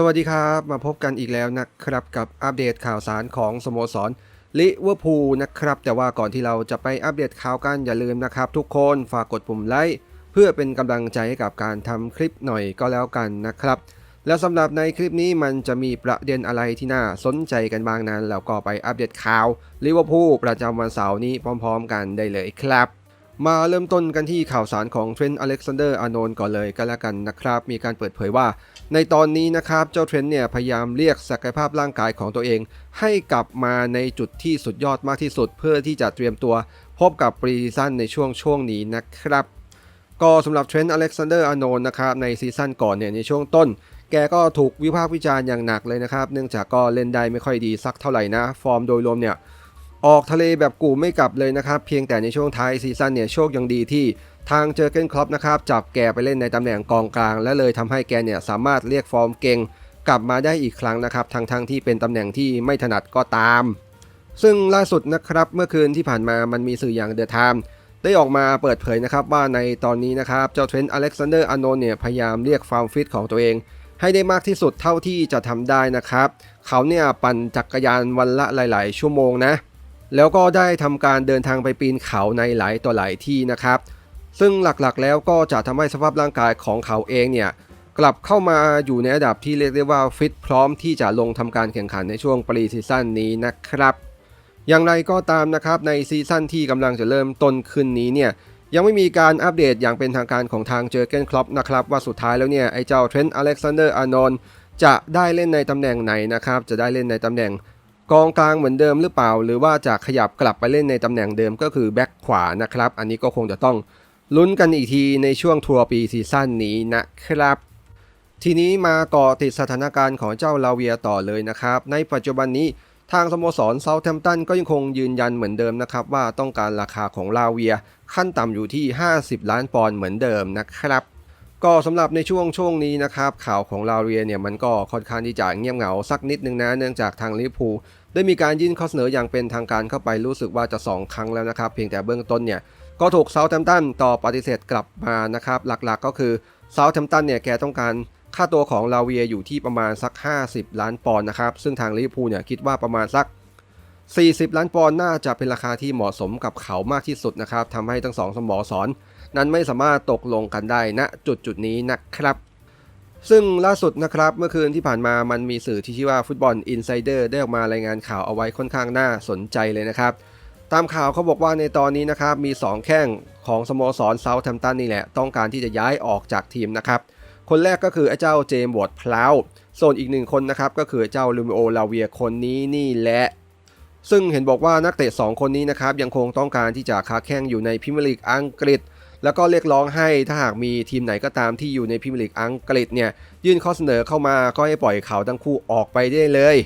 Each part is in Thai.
สวัสดีครับ มาพบกันอีกแล้วนะครับกับอัปเดตข่าวสารของสโมสรลิเวอร์พูลนะครับ แต่ว่าก่อนที่เราจะไปอัปเดตข่าวกันอย่าลืมนะครับ ทุกคนฝากกดปุ่มไลค์เพื่อเป็นกำลังใจให้กับการทำคลิปหน่อยก็แล้วกันนะครับ แล้วสำหรับในคลิปนี้มันจะมีประเด็นอะไรที่น่าสนใจกันบ้างนั้น แล้วก็ไปอัปเดตข่าวลิเวอร์พูลประจำวันเสาร์นี้พร้อม ๆ กันได้เลยครับ มาเริ่มต้นกันที่ข่าวสารของเทรนต์อเล็กซานเดอร์อานนก่อนเลยก็แล้วกันนะครับ มีการเปิดเผยว่า ในตอนนี้นะครับ เจ้าเทรนต์เนี่ยพยายามเรียกศักยภาพร่างกายของตัวเอง ให้กลับมาในจุดที่สุดยอดมากที่สุด เพื่อที่จะเตรียมตัว พบกับปรีซั่นในช่วงช่วงนี้นะครับ ก็สำหรับเทรนต์อเล็กซานเดอร์อานนนะครับในซีซั่นก่อนเนี่ยในช่วงต้น แกก็ถูกวิพากษ์วิจารณ์อย่างหนักเลยนะครับ เนื่องจากก็เล่นได้ไม่ค่อยดีสักเท่าไหร่นะ ฟอร์มโดยรวมเนี่ย ออกทะเลแบบกูไม่กลับเลยนะครับ เพียงแต่ในช่วงท้ายซีซั่นเนี่ยโชคยังดีที่ทางเจอเกนครอปนะครับจับแกไปเล่นในตำแหน่งกองกลาง และเลยทำให้แกเนี่ยสามารถเรียกฟอร์มเก่งกลับมาได้อีกครั้งนะครับทั้งๆทที่เป็นตำแหน่งที่ไม่ถนัดก็ตาม ซึ่งล่าสุดนะครับเมื่อคืนที่ผ่านมามันมีสื่ออย่างเดอะไทม์ได้ออกมาเปิดเผยนะครับว่าในตอนนี้นะครับเจ้าเทรนต์อเล็กซานเดอร์อานนเนี่ยพยายามเรียกฟาร์มฟิตของตัวเอง ให้ได้มากที่สุดเท่าที่จะทำได้นะครับ เขาเนี่ยปั่นจักรยานวันละหลาย ๆ ชั่วโมงนะ แล้วก็ได้ทำการเดินทางไปปีนเขาในหลายต่อหลายที่นะครับ ซึ่งหลักๆแล้วก็จะทำให้สภาพร่างกายของเขาเองเนี่ยกลับเข้ามาอยู่ในระดับที่เรียกได้ว่าฟิตพร้อมที่จะลงทำการแข่งขันในช่วงปรีซีซั่นนี้นะครับ อย่างไรก็ตามนะครับในซีซั่นที่กำลังจะเริ่มต้นขึ้นนี้เนี่ยยังไม่มีการอัปเดตอย่างเป็นทางการของทางเจอเกนคลอปนะครับว่าสุดท้ายแล้วเนี่ยไอ้เจ้าเทรนต์อเล็กซานเดอร์อานนจะได้เล่นในตำแหน่งไหนนะครับจะได้เล่นในตำแหน่ง กองกลางเหมือนเดิมหรือเปล่า หรือว่าจะขยับกลับไปเล่นในตำแหน่งเดิมก็คือแบ็คขวานะครับ อันนี้ก็คงจะต้องลุ้นกันอีกทีในช่วงทัวร์ปีซีซั่นนี้นะครับ ทีนี้มาก่อติดสถานการณ์ของเจ้าลาเวียต่อเลยนะครับ ในปัจจุบันนี้ทางสโมสรเซาท์แฮมป์ตันก็ยังคงยืนยันเหมือนเดิมนะครับ ว่าต้องการราคาของลาเวีย ขั้นต่ำอยู่ที่ 50 ล้านปอนด์เหมือนเดิมนะครับ ก็สำหรับในช่วงช่วงนี้นะครับ ข่าวของลาเวียเนี่ยมันก็ค่อนข้างที่จะเงียบเหงาสักนิดนึงนะ เนื่องจากทางลิเวอร์พูล ได้มีการยื่นข้อเสนออย่างเป็นทางการเข้าไปรู้สึกว่าจะ 2 ครั้งแล้วนะครับ เพียงแต่เบื้องต้นเนี่ยก็ถูกเซาท์แฮมป์ตันต่อปฏิเสธกลับมานะครับหลักๆก็คือเซาท์แฮมป์ตันเนี่ยแกต้องการค่าตัวของลาเวียอยู่ที่ประมาณสัก 50 ล้านปอนด์นะครับ ซึ่งทางลิเวอร์พูลเนี่ยคิดว่าประมาณสัก 40 ล้านปอนด์น่าจะเป็นราคาที่เหมาะสมกับเขามากที่สุดนะครับทำให้ทั้งสองสโมสรนนั้นไม่สามารถตกลงกันได้ณจุดจุดนี้นะครับ ซึ่งล่าสุดนะครับเมื่อคืนที่ผ่านมามันมีสื่อที่ชื่อว่าฟุตบอลอินไซเดอร์ได้ออกมารายงานข่าวเอาไว้ค่อนข้างน่าสนใจเลยนะครับ ตามข่าวเขาบอกว่าในตอนนี้นะครับมี 2 แข้งของสโมสรเซาท์แฮมป์ตันนี่แหละ ต้องการที่จะย้ายออกจากทีมนะครับ คนแรกก็คือไอ้เจ้าเจมส์วอร์ดพลาวส่วนอีกหนึ่งคนนะครับก็คือไอ้เจ้าลูมิโอลาเวียคนนี้นี่แหละซึ่งเห็นบอกว่านักเตะ 2 คนนี้นะครับยังคงต้องการที่จะค้าแข่งอยู่ในพรีเมียร์ลีกอังกฤษ แล้วก็เรียกร้องให้ถ้าหากมีทีมไหนก็ตามที่อยู่ในพรีเมียร์ลีกอังกฤษเนี่ยยื่นข้อเสนอเข้ามาก็ให้ปล่อยเขาทั้งคู่ออกไปได้เลย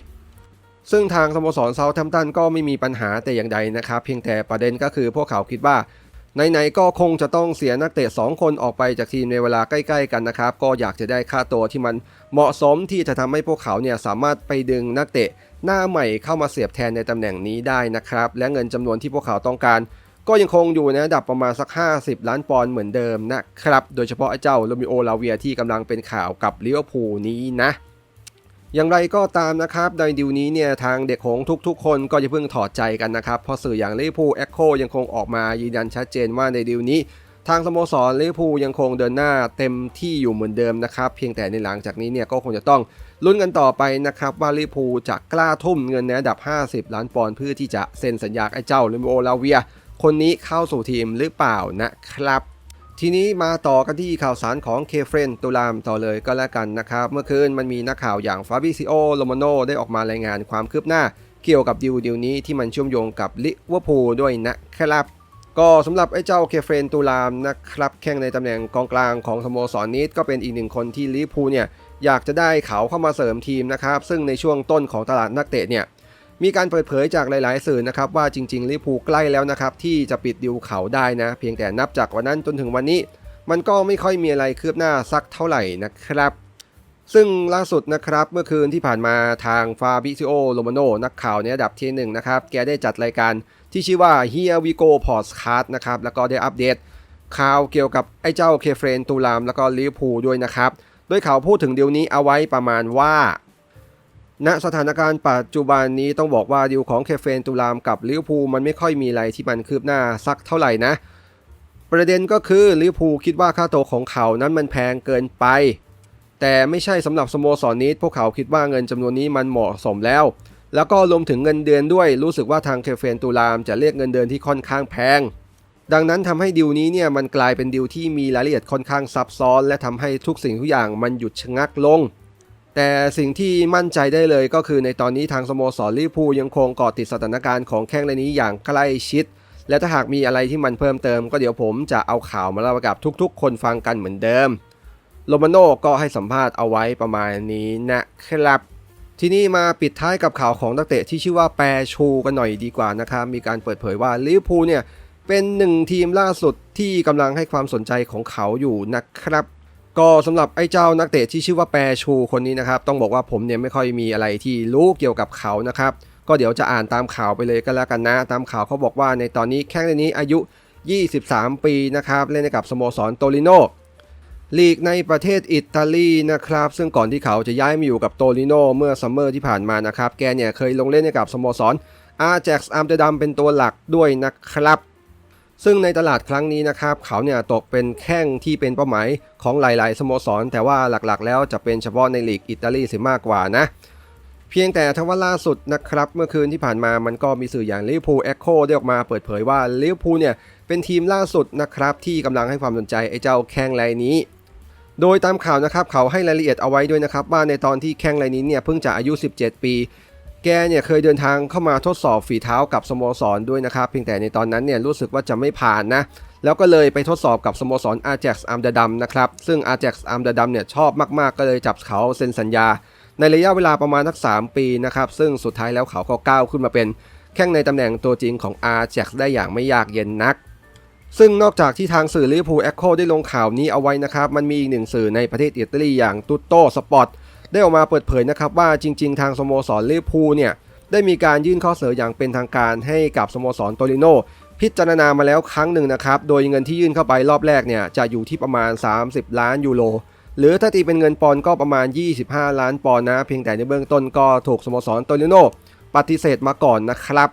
ซึ่งทางสโมสรเซาท์แฮมป์ตันก็ไม่มีปัญหาแต่อย่างใดนะครับเพียงแต่ประเด็นก็คือพวกเขาคิดว่าไหนๆก็คงจะต้องเสียนักเตะ 2 คนออกไปจากทีมในเวลาใกล้ ๆ กันนะครับ ก็อยากจะได้ค่าตัวที่มันเหมาะสมที่จะทำให้พวกเขาเนี่ยสามารถไปดึงนักเตะหน้าใหม่เข้ามาเสียบแทนในตำแหน่งนี้ได้นะครับ และเงินจำนวนที่พวกเขาต้องการ ก็ยังคงอยู่ในระดับประมาณสัก 50 ล้านปอนด์เหมือนเดิมนะครับ โดยเฉพาะไอ้เจ้าโรมิโอลาเวียที่กำลังเป็นข่าวกับลิเวอร์พูลนี้นะ อย่างไรก็ตามนะครับในดิวนี้เนี่ยทางเด็กหงส์ทุกๆ คนก็จะเพิ่งถอดใจกันนะครับ เพราะสื่ออย่างลิเวอร์พูลเอ็กโคยังคงออกมายืนยันชัดเจนว่าในดิวนี้ ทางสโมสรลิเวอร์พูลยังคงเดินหน้าเต็มที่อยู่เหมือนเดิมนะครับ เพียงแต่ในหลังจากนี้เนี่ยก็คงจะต้องลุ้นกันต่อไปนะครับว่าลิเวอร์พูลจะกล้าทุ่มเงินในระดับ 50 ล้านปอนด์เพื่อที่จะเซ็นสัญญาไอ้เจ้าลิโอลาเวีย คนนี้เข้าสู่ทีมหรือเปล่านะครับ ทีนี้มาต่อกันที่ข่าวสารของเคเฟรนตูลามต่อเลยก็แล้วกันนะครับ เมื่อคืนมันมีนักข่าวอย่างฟาบิซิโอโลมโนได้ออกมารายงานความคืบหน้า เกี่ยวกับดิวดิวนี้ที่มันเชื่อมโยงกับลิเวอร์พูลด้วยนะครับก็สำหรับไอ้เจ้าเคเฟรนตูลามนะครับแข่งในตำแหน่งกองกลางของสโมสรนี้ก็เป็นอีกหนึ่งคนที่ลิเวอร์พูลเนี่ยอยากจะได้เขาเข้ามาเสริมทีมนะครับ ซึ่งในช่วงต้นของตลาดนักเตะเนี่ย มีการเปิดเผยจากหลาย ๆ สื่อนะครับว่าจริงๆลิพูใกล้แล้วนะครับที่จะปิดดิวเขาได้นะ เพียงแต่นับจากวันนั้นจนถึงวันนี้ มันก็ไม่ค่อยมีอะไรคืบหน้าสักเท่าไหร่นะครับ ซึ่งล่าสุดนะครับเมื่อคืนที่ผ่านมาทางฟาบิซิโอโรมาโนนักข่าวในระดับที่หนึ่งนะครับแกได้จัดรายการที่ชื่อว่า Here We Go Podcast นะครับแล้วก็ได้อัปเดตข่าวเกี่ยวกับไอ้เจ้าเคเฟรนตูลามแล้วก็ลิเวอร์พูลด้วยนะครับ โดยเขาพูดถึงเดีลนี้เอาไว้ประมาณว่า ณสถานการณ์ปัจจุบันนี้ต้องบอกว่าดีลของเคเฟนตุลามกับลิเวอร์พูลมันไม่ค่อยมีอะไรที่มันคืบหน้าสักเท่าไหร่นะ ประเด็นก็คือลิเวอร์พูลคิดว่าค่าตัวของเขานั้นมันแพงเกินไป แต่ไม่ใช่สำหรับสโมสรนี้ พวกเขาคิดว่าเงินจำนวนนี้มันเหมาะสมแล้ว แล้วก็รวมถึงเงินเดือนด้วยรู้สึกว่าทางเคเฟนตุลามจะเรียกเงินเดือนที่ค่อนข้างแพง ดังนั้นทำให้ดิวนี้เนี่ยมันกลายเป็นดิวที่มีรายละเอียดค่อนข้างซับซ้อน และทำให้ทุกสิ่งทุกอย่างมันหยุดชะงักลง แต่สิ่งที่มั่นใจได้เลยก็คือในตอนนี้ทางสโมสรลิเวอร์พูลยังคงเกาะติดสถานการณ์ของแข้งรายนี้อย่างใกล้ชิด และถ้าหากมีอะไรที่มันเพิ่มเติม ก็เดี๋ยวผมจะเอาข่าวมาเล่ากับทุกๆ คนฟังกันเหมือนเดิมโรมาโน่ก็ให้สัมภาษณ์เอาไว้ประมาณนี้นะครับ ทีนี้มาปิดท้ายกับข่าวของนักเตะที่ชื่อว่าแปรชูกันหน่อยดีกว่านะครับมีการเปิดเผยว่าลิเวอร์พูลเนี่ยเป็นหนึ่งทีมล่าสุดที่กำลังให้ความสนใจของเขาอยู่นะครับ ก็สำหรับไอ้เจ้านักเตะที่ชื่อว่าแปรชูคนนี้นะครับ ต้องบอกว่าผมเนี่ยไม่ค่อยมีอะไรที่รู้เกี่ยวกับเขานะครับ ก็เดี๋ยวจะอ่านตามข่าวไปเลยก็แล้วกันนะ ตามข่าวเขาบอกว่าในตอนนี้แข้งรายนี้อายุ 23 ปีนะครับ เล่นกับสโมสรโตริโนลีกในประเทศอิตาลีนะครับ ซึ่งก่อนที่เขาจะย้ายมาอยู่กับโตริโนเมื่อซัมเมอร์ที่ผ่านมานะครับ แกเนี่ยเคยลงเล่นกับสโมสรอาแจ็กซ์อัมเตอร์ดัมเป็นตัวหลักด้วยนะครับ ซึ่งในตลาดครั้งนี้นะครับเขาเนี่ยตกเป็นแข้งที่เป็นเป้าหมายของหลาย ๆ สโมสร แต่ว่าหลักๆ แล้วจะเป็นเฉพาะในลีกอิตาลีเสียมากกว่านะเพียงแต่ทว่าล่าสุดนะครับ เมื่อคืนที่ผ่านมามันก็มีสื่ออย่างลิเวอร์พูลเอ็กโคได้ออกมาเปิดเผยว่าลิเวอร์พูลเนี่ยเป็นทีมล่าสุดนะครับที่กำลังให้ความสนใจไอ้เจ้าแข้งรายนี้ โดยตามข่าวนะครับเขาให้รายละเอียดเอาไว้ด้วยนะครับว่าในตอนที่แข้งรายนี้เนี่ยเพิ่งจะอายุ 17 ปี แกเนี่ยเคยเดินทางเข้ามาทดสอบฝีเท้ากับสโมสรด้วยนะครับ เพียงแต่ในตอนนั้นเนี่ยรู้สึกว่าจะไม่ผ่านนะ แล้วก็เลยไปทดสอบกับสโมสรอาแจ็กซ์อัมเดอร์ดัมนะครับ ซึ่งอาแจ็กซ์อัมเดอร์ดัมเนี่ยชอบมากๆ ก็เลยจับเขาเซ็นสัญญา ในระยะเวลาประมาณสัก 3 ปีนะครับ ซึ่งสุดท้ายแล้วเขาก็ก้าวขึ้นมาเป็น แข้งในตำแหน่งตัวจริงของอาแจ็กซ์ได้อย่างไม่ยากเย็นนัก ซึ่งนอกจากที่ทางสื่อลิเวอร์พูลเอ็กโคได้ลงข่าวนี้เอาไว้นะครับมันมีอีกหนึ่งสื่อในประเทศอิตาลีอย่างตุตโตสปอร์ต ได้ออกมาเปิดเผยนะครับว่าจริง ๆ ทางสโมสรลิเวอร์พูลเนี่ยได้มีการยื่นข้อเสนออย่างเป็นทางการให้กับสโมสรโตริโนพิจารณามาแล้วครั้งหนึ่งนะครับ โดยเงินที่ยื่นเข้าไปรอบแรกเนี่ยจะอยู่ที่ประมาณ 30 ล้านยูโร หรือถ้าตีเป็นเงินปอนก็ประมาณ 25 ล้านปอนนะ เพียงแต่ในเบื้องต้นก็ถูกสโมสรโตริโนปฏิเสธมาก่อนนะครับ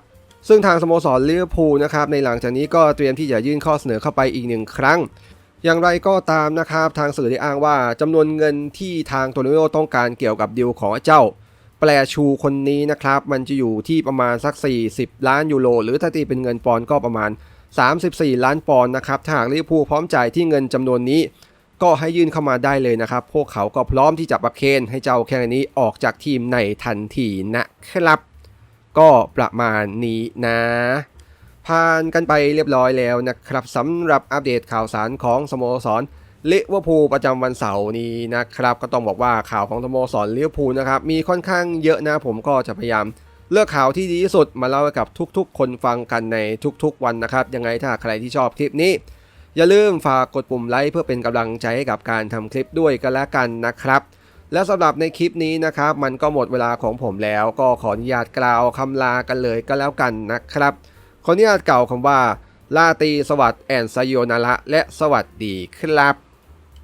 ซึ่งทางสโมสรลิเวอร์พูลนะครับในหลังจากนี้ก็เตรียมที่จะยื่นข้อเสนอเข้าไปอีกหนึ่งครั้ง อย่างไรก็ตามนะครับทางสื่อได้อ้างว่าจำนวนเงินที่ทางโตริโนต้องการเกี่ยวกับดีลของเจ้า แปลชูคนนี้นะครับ มันจะอยู่ที่ประมาณสัก 40 ล้านยูโรหรือถ้าตีเป็นเงินปอนด์ก็ประมาณ 34 ล้านปอนด์นะครับถ้าหากลิเวอร์พูลพร้อมจ่ายที่เงินจำนวนนี้ ก็ให้ยื่นเข้ามาได้เลยนะครับ พวกเขาก็พร้อมที่จะประเคนให้เจ้าแค่นี้ออกจากทีมในทันทีนะครับ ก็ประมาณนี้นะ ผ่านกันไปเรียบร้อยแล้วนะครับสำหรับอัปเดตข่าวสารของสโมสรเลเวอร์พูลประจำวันเสาร์นี้นะครับ ก็ต้องบอกว่าข่าวของสโมสรเลเวอร์พูลนะครับมีค่อนข้างเยอะนะผมก็จะพยายามเลือกข่าวที่ดีที่สุดมาเล่าให้กับทุกๆ คนฟังกันในทุกๆวันนะครับ ยังไงถ้าใครที่ชอบคลิปนี้ อย่าลืมฝากกดปุ่มไลค์เพื่อเป็นกำลังใจให้กับการทำคลิปด้วยกันแล้วกันนะครับ และสำหรับในคลิปนี้นะครับ มันก็หมดเวลาของผมแล้ว ก็ขออนุญาตกล่าวคำลากันเลยก็แล้วกันนะครับ ออนุญาตกล่าวคำว่าลาตีสวัสดิ์แอนไซโยนาระและสวัสดีครับ